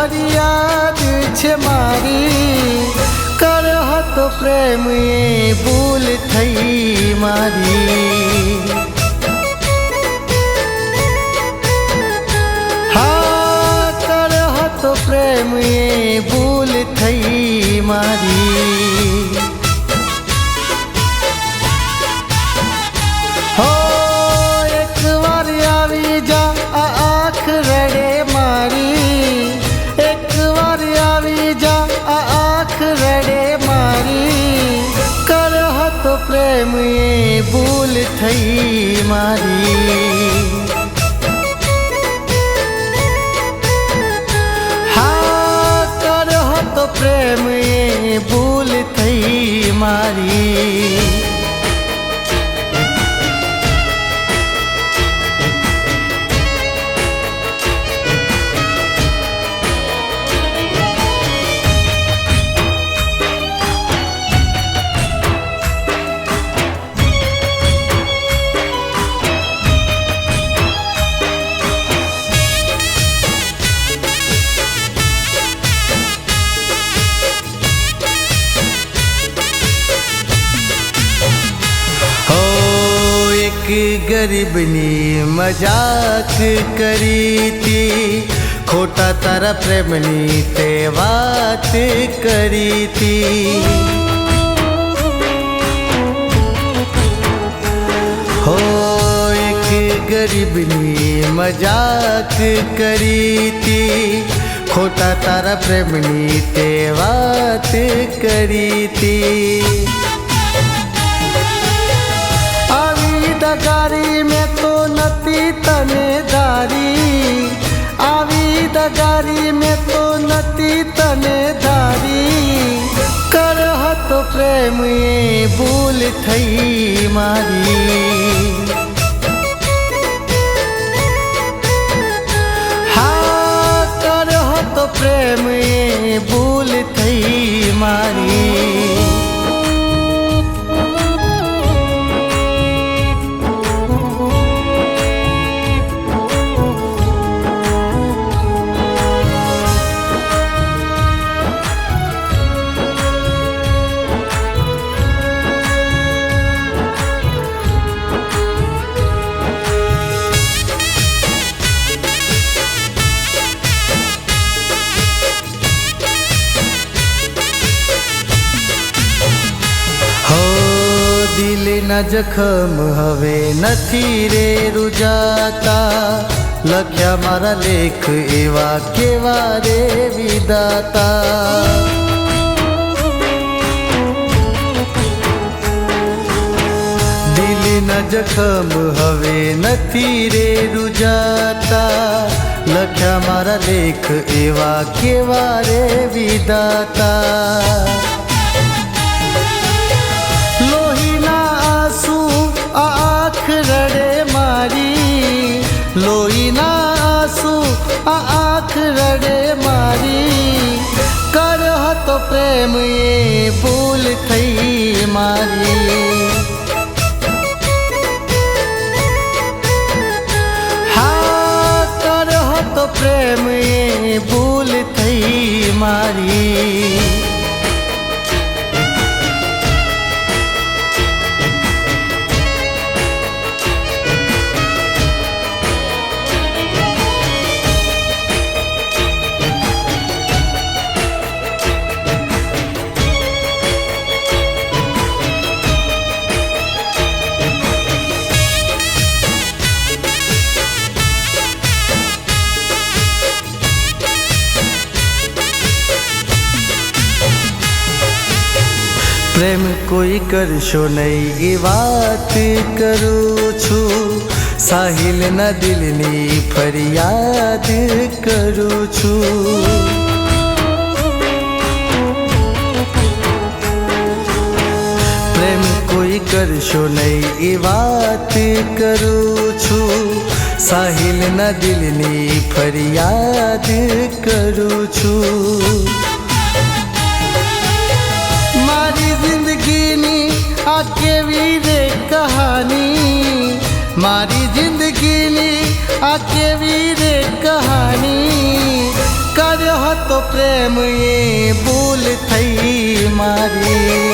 ફરિયાદ છે મારી. કર હતો પ્રેમ એ ભૂલ થઈ મારી. હા, કર હતો પ્રેમ એ ભૂલ થઈ મારી. હતો પ્રેમ એ ભૂલ થઈ મારી. હા કર હતો પ્રેમ એ ભૂલ થઈ મારી. गरीब ने मज़ाक करी थी। खोटा तारा प्रेम ने ते बात करी थी। हो, एक गरीब ने मज़ाक करी थी। खोटा तारा प्रेम ने ते बात करी थी। दारी में तो नती तनेदारी आवी दगारी में तो नती तने दारी। कर तो प्रेम ये भूल थई मारी। हाँ कर तो प्रेम ये भूल थई मारी। દિલના જખમ હવે નથી રે રૂજાતા લખ્યા મારા લેખ એવા કેવા રે વિદાતા દિલના જખમ હવે નથી રે રૂજાતા લખ્યા મારા લેખ એવા કેવા રે વિદાતા ना आँख रड़े मारी। करह तो प्रेम ये भूल थी मारी। हाँ कर तो प्रेम ये भूल थई मारी। हाँ, પ્રેમ કોઈ કરશો નહીં, એ વાત કરું છું. સાહિલના દિલની ફરિયાદ કરું છું. પ્રેમ કોઈ કરશો નહીં, એ વાત કરું છું. સાહિલ ના દિલની ફરિયાદ કરું છું. જિંદગીની આ કેવી રે કહાની મારી જિંદગીની આ કેવી રે કહાની કર્યો હતો પ્રેમ એ ભૂલ થઈ મારી